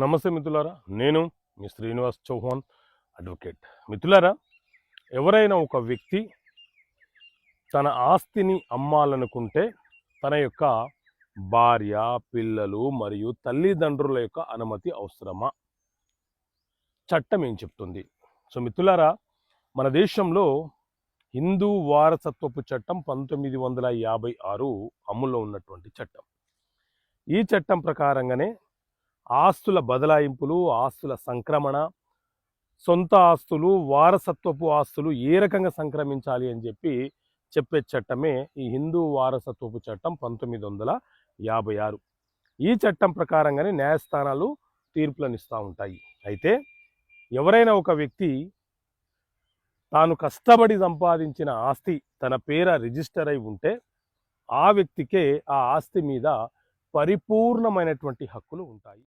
నమస్తే మిత్రులారా నేను మీ శ్రీనివాస్ చౌహాన్ అడ్వకేట్. మిత్రులారా ఎవరైనా ఒక వ్యక్తి తన ఆస్తిని అమ్మాలనుకుంటే తన యొక్క భార్య పిల్లలు మరియు తల్లిదండ్రుల యొక్క అనుమతి అవసరమా? చట్టం ఏం చెప్తుంది? సో మిత్రులారా మన దేశంలో హిందూ వారసత్వపు చట్టం పంతొమ్మిది వందల యాభై ఆరు అమల్లో ఉన్నటువంటి చట్టం. ఈ చట్టం ప్రకారంగానే ఆస్తుల బదలాయింపులు ఆస్తుల సంక్రమణ సొంత ఆస్తులు వారసత్వపు ఆస్తులు ఏ రకంగా సంక్రమించాలి అని చెప్పి చెప్పే చట్టమే ఈ హిందూ వారసత్వపు చట్టం పంతొమ్మిది వందల యాభై ఆరు. ఈ చట్టం ప్రకారంగానే న్యాయస్థానాలు తీర్పులను ఇస్తూ ఉంటాయి. అయితే ఎవరైనా ఒక వ్యక్తి తాను కష్టపడి సంపాదించిన ఆస్తి తన పేర రిజిస్టర్ అయి ఉంటే ఆ వ్యక్తికే ఆ ఆస్తి మీద పరిపూర్ణమైనటువంటి హక్కులు ఉంటాయి.